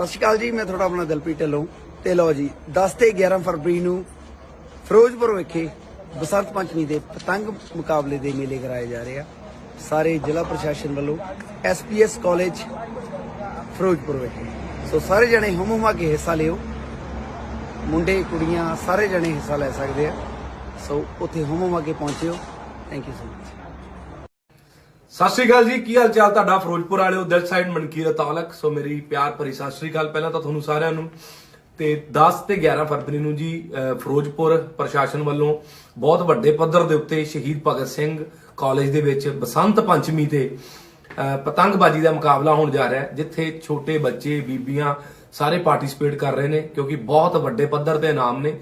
ਸਤਿ ਸ਼੍ਰੀ ਅਕਾਲ ਜੀ, ਮੈਂ ਤੁਹਾਡਾ ਆਪਣਾ ਦਿਲਪ੍ਰੀਤ ਢਿੱਲੋਂ ਤੇ ਲਓ ਜੀ 10 ਤੇ 11 ਫਰਵਰੀ ਨੂੰ ਫਿਰੋਜ਼ਪੁਰ ਵਿਖੇ ਬਸੰਤ ਪੰਚਮੀ ਦੇ ਪਤੰਗ ਮੁਕਾਬਲੇ ਦੇ ਮੇਲੇ ਕਰਾਏ ਜਾ ਰਹੇ ਆ। ਸਾਰੇ ਜ਼ਿਲ੍ਹਾ ਪ੍ਰਸ਼ਾਸਨ ਵੱਲੋਂ ਐਸਪੀਐਸ ਕਾਲਜ ਫਿਰੋਜ਼ਪੁਰ ਵਿਖੇ। ਸੋ ਸਾਰੇ ਜਣੇ ਹੁਮ ਹੁਮਾ ਕੇ ਹਿੱਸਾ ਲਿਓ। ਮੁੰਡੇ, ਕੁੜੀਆਂ, ਸਾਰੇ ਜਣੇ ਹਿੱਸਾ ਲੈ ਸਕਦੇ ਆ। ਸੋ ਉੱਥੇ ਹੁਮ ਹਮਾ ਕੇ ਪਹੁੰਚਿਓ। Thank you so much Sat Sri Akal ਜੀ, ਕੀ ਹਾਲ ਚਾਲ ਤੁਹਾਡਾ? ਫਿਰੋਜ਼ਪੁਰ ਵਾਲਿਓ, ਦਿਲ ਸਾਈਡ ਮਨਕੀਰ ਤਾਲਕ। ਸੋ ਮੇਰੀ ਪਿਆਰ ਭਰੀ ਸਤਿ ਸ਼੍ਰੀ ਅਕਾਲ ਪਹਿਲਾਂ ਤਾਂ ਤੁਹਾਨੂੰ ਸਾਰਿਆਂ ਨੂੰ। ਤੇ 10 ਤੇ 11 ਫਰਵਰੀ ਨੂੰ ਜੀ ਫਿਰੋਜ਼ਪੁਰ ਪ੍ਰਸ਼ਾਸਨ ਵੱਲੋਂ ਬਹੁਤ ਵੱਡੇ ਪੱਧਰ ਦੇ ਉੱਤੇ ਸ਼ਹੀਦ ਭਗਤ ਸਿੰਘ ਕਾਲਜ ਦੇ ਵਿੱਚ ਬਸੰਤ ਪੰਚਮੀ ਤੇ ਪਤੰਗਬਾਜ਼ੀ ਦਾ ਮੁਕਾਬਲਾ ਹੋਣ ਜਾ ਰਿਹਾ ਹੈ, ਜਿੱਥੇ ਛੋਟੇ ਬੱਚੇ, ਬੀਬੀਆਂ ਸਾਰੇ ਪਾਰਟਿਸਿਪੇਟ ਕਰ ਰਹੇ ਨੇ, ਕਿਉਂਕਿ ਬਹੁਤ ਵੱਡੇ ਪੱਧਰ ਤੇ ਇਨਾਮ ਨੇ।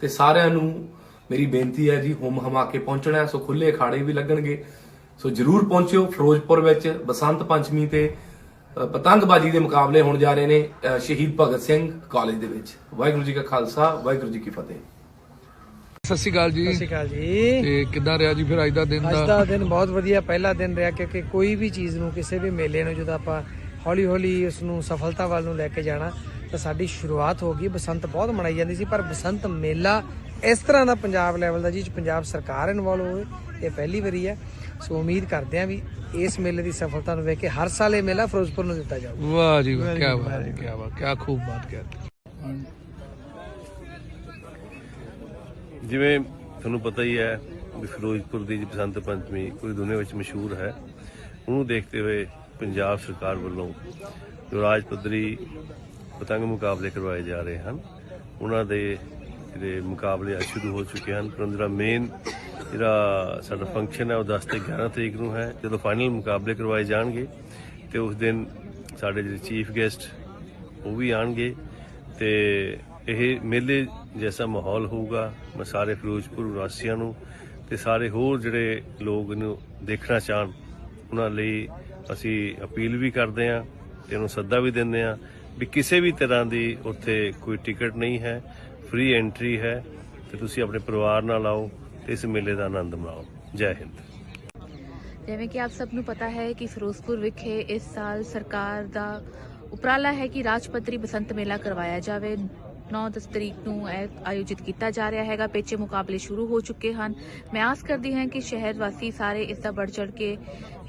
ਤੇ ਸਾਰਿਆਂ ਨੂੰ ਮੇਰੀ ਬੇਨਤੀ ਹੈ ਜੀ, ਹੁਮ ਹਮਾ ਕੇ ਪਹੁੰਚਣਾ ਸੋ ਖੁੱਲੇ ਅਖਾੜੇ ਵੀ ਲੱਗਣਗੇ। ਸੋ ਜਰੂਰ ਪਹੁੰਚਿਓ ਫਿਰੋਜ਼ਪੁਰ ਵਿੱਚ ਬਸੰਤ ਪੰਚਮੀ ਤੇ ਪਤੰਗਬਾਜ਼ੀ ਦੇ ਮੁਕਾਬਲੇ ਹੋਣ ਜਾ ਰਹੇ ਨੇ ਸ਼ਹੀਦ ਭਗਤ ਸਿੰਘ ਕਾਲਜ ਦੇ ਵਿੱਚ। ਵਾਹਿਗੁਰੂ ਜੀ ਕਾ ਖਾਲਸਾ ਵਾਹਿਗੁਰੂ ਜੀ ਕੀ ਫਤਿਹ। ਸਤਿ ਸ਼੍ਰੀ ਅਕਾਲ ਜੀ। ਸਤਿ ਸ਼੍ਰੀ ਅਕਾਲ ਜੀ। ਤੇ ਕਿੱਦਾਂ ਰਿਹਾ ਜੀ ਫਿਰ ਅੱਜ ਦਾ ਦਿਨ ਅੱਜ ਦਾ? ਦਾ ਦਿਨ ਬਹੁਤ ਵਧੀਆ ਪਹਿਲਾ ਦਿਨ ਰਿਹਾ ਕਿਉਂਕਿ ਕੋਈ ਵੀ ਚੀਜ਼ ਨੂੰ ਕਿਸੇ ਵੀ ਮੇਲੇ ਨੂੰ ਜਦੋਂ ਆਪਾਂ ਹੌਲੀ ਹੌਲੀ ਉਸ ਨੂੰ ਸਫਲਤਾ ਵੱਲ ਨੂੰ ਲੈ ਕੇ ਜਾਣਾ ਤਾਂ ਸਾਡੀ ਸ਼ੁਰੂਆਤ ਹੋ ਗਈ। ਬਸੰਤ ਬਹੁਤ ਮਨਾਈ ਜਾਂਦੀ ਸੀ ਪਰ ਬਸੰਤ ਮੇਲਾ ਇਸ ਤਰ੍ਹਾਂ ਦਾ ਪੰਜਾਬ ਲੈਵਲ ਦਾ ਜਿਹ 'ਚ ਪੰਜਾਬ ਸਰਕਾਰ ਇਨਵੋਲਵ ਹੋਵੇ ਇਹ ਪਹਿਲੀ ਵਾਰੀ ਹੈ। ਸੋ ਉਮੀਦ ਕਰਦੇ ਹਾਂ ਵੀ ਇਸ ਮੇਲੇ ਦੀ ਸਫਲਤਾ ਨੂੰ ਵੇਖ ਕੇ ਹਰ ਸਾਲ ਇਹ ਮੇਲਾ ਫਿਰੋਜ਼ਪੁਰ ਨੂੰ ਦਿੱਤਾ ਜਾਊਗਾ ਵਾਹ ਜੀ ਵਾਹ ਕੀ ਬਾਤ ਕੀ ਬਾਤ ਕੀ ਖੂਬ ਬਾਤ ਕਹਿ ਜਿਵੇਂ ਤੁਹਾਨੂੰ ਪਤਾ ਹੀ ਹੈ ਵੀ ਫਿਰੋਜ਼ਪੁਰ ਦੀ ਬਸੰਤ ਪੰਚਮੀ ਪੂਰੀ ਦੁਨੀਆ ਵਿੱਚ ਮਸ਼ਹੂਰ ਹੈ। ਉਹਨੂੰ ਦੇਖਦੇ ਹੋਏ ਪੰਜਾਬ ਸਰਕਾਰ ਵੱਲੋਂ ਜੋ ਰਾਜ ਪੱਧਰੀ ਪਤੰਗ ਮੁਕਾਬਲੇ ਕਰਵਾਏ ਜਾ ਰਹੇ ਹਨ ਉਹਨਾਂ ਦੇ ਜਿਹੜੇ ਮੁਕਾਬਲੇ ਸ਼ੁਰੂ ਹੋ ਚੁੱਕੇ ਹਨ। ਪਰ ਜਿਹੜਾ ਮੇਨ ਜਿਹੜਾ ਸਾਡਾ ਫੰਕਸ਼ਨ ਹੈ, ਉਹ 10 ਤੇ 11 ਤਰੀਕ ਨੂੰ ਹੈ। ਜਦੋਂ ਫਾਈਨਲ ਮੁਕਾਬਲੇ ਕਰਵਾਏ ਜਾਣਗੇ, ਤੇ ਉਸ ਦਿਨ ਸਾਡੇ ਜਿਹੜੇ ਚੀਫ ਗੈਸਟ ਉਹ ਵੀ ਆਣਗੇ। ਤੇ ਇਹ ਮੇਲੇ ਜੈਸਾ ਮਾਹੌਲ ਹੋਊਗਾ, ਮੈਂ ਸਾਰੇ ਫਿਰੋਜ਼ਪੁਰ ਵਾਸੀਆਂ ਨੂੰ ਤੇ ਸਾਰੇ ਹੋਰ ਜਿਹੜੇ ਲੋਕ ਇਹਨੂੰ ਦੇਖਣਾ ਚਾਹਣ, ਉਹਨਾਂ ਲਈ ਅਸੀਂ ਅਪੀਲ ਵੀ ਕਰਦੇ ਹਾਂ ਤੇ ਉਹਨੂੰ ਸੱਦਾ ਵੀ ਦਿੰਦੇ ਹਾਂ ਵੀ ਕਿਸੇ ਵੀ ਤਰ੍ਹਾਂ ਦੀ ਉੱਥੇ ਕੋਈ ਟਿਕਟ ਨਹੀਂ ਹੈ ਫ੍ਰੀ ਐਂਟਰੀ ਹੈ ਤੇ ਤੁਸੀਂ ਆਪਣੇ ਪਰਿਵਾਰ ਨਾਲ ਆਓ। ਤੇ ਇਸ ਮੇਲੇ ਦਾ ਆਨੰਦ ਮਾਣੋ। ਜੈ ਹਿੰਦ। ਜਿਵੇਂ ਕਿ ਆਪ ਸਭ ਨੂੰ ਪਤਾ ਹੈ ਕਿ ਫਿਰੋਜ਼ਪੁਰ ਵਿਖੇ ਇਸ ਸਾਲ ਸਰਕਾਰ ਦਾ ਉਪਰਾਲਾ ਹੈ ਕਿ ਰਾਜਪੱਤਰੀ ਬਸੰਤ ਮੇਲਾ ਕਰਵਾਇਆ ਜਾਵੇ। 9 ਦਸ ਤਰੀਕ ਨੂੰ ਇਹ ਆਯੋਜਿਤ ਕੀਤਾ ਜਾ ਰਿਹਾ ਹੈਗਾ। ਪੇਚੇ ਮੁਕਾਬਲੇ ਸ਼ੁਰੂ ਹੋ ਚੁੱਕੇ ਹਨ। ਮੈਂ ਆਸ ਕਰਦੀ ਹਾਂ ਕਿ ਸ਼ਹਿਰ ਵਾਸੀ ਸਾਰੇ ਇਸ ਦਾ ਵੱਧ ਚੜ ਕੇ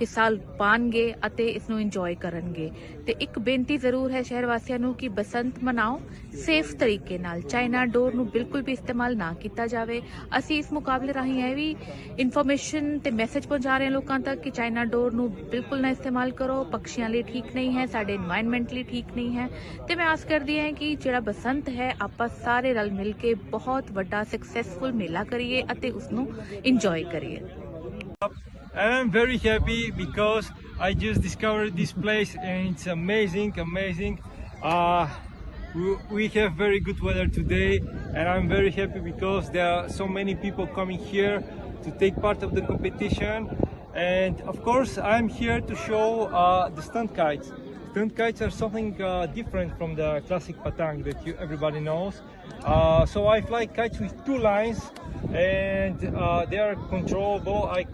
ਹਿੱਸਾ ਪਾਣਗੇ ਅਤੇ ਇਸ ਨੂੰ ਇੰਜੋਏ ਕਰਨਗੇ। ਤੇ ਇੱਕ ਬੇਨਤੀ ਜ਼ਰੂਰ ਹੈ ਸ਼ਹਿਰ ਵਾਸੀਆਂ ਨੂੰ ਕਿ ਬਸੰਤ ਮਨਾਓ ਸੇਫ ਤਰੀਕੇ ਨਾਲ। ਚਾਈਨਾ ਡੋਰ ਨੂੰ ਬਿਲਕੁਲ ਵੀ ਇਸਤੇਮਾਲ ਨਾ ਕੀਤਾ ਜਾਵੇ। ਅਸੀਂ ਇਸ ਮੁਕਾਬਲੇ ਰਾਹੀਂ ਇਹ ਵੀ ਇਨਫੋਰਮੇਸ਼ਨ ਤੇ ਮੈਸੇਜ ਪਹੁੰਚਾ ਰਹੇ ਹਾਂ ਲੋਕਾਂ ਤੱਕ ਕਿ ਚਾਈਨਾ ਡੋਰ ਨੂੰ ਬਿਲਕੁਲ ਨਾ ਇਸਤੇਮਾਲ ਕਰੋ। ਪਕਸ਼ੀਆਂ ਲਈ ਠੀਕ ਨਹੀਂ ਹੈ, ਸਾਡੇ এনवायरमेंट ਲਈ ਠੀਕ ਨਹੀਂ ਹੈ। ਤੇ ਮੈਂ ਆਸ ਕਰਦੀ ਹਾਂ ਕਿ ਜਿਹੜਾ ਬਸੰਤ ਹੈ ਆਪਾਂ ਸਾਰੇ ਰਲ ਮਿਲ ਕੇ ਬਹੁਤ ਵੱਡਾ ਸਕਸੈਸਫੁਲ ਮੇਲਾ ਕਰੀਏ ਅਤੇ ਉਸ ਨੂੰ ਇੰਜੋਏ ਕਰੀਏ And I'm very happy because I just discovered this place and it's amazing, amazing. Uh, we, we have very good weather today and I'm very happy because there are so many people coming here to take part of the competition. And of course, I'm here to show uh, the stunt kites. Stunt kites are something uh, different from the classic patang that you, everybody knows. Uh, so I fly kites with two lines and uh, they are controllable. I,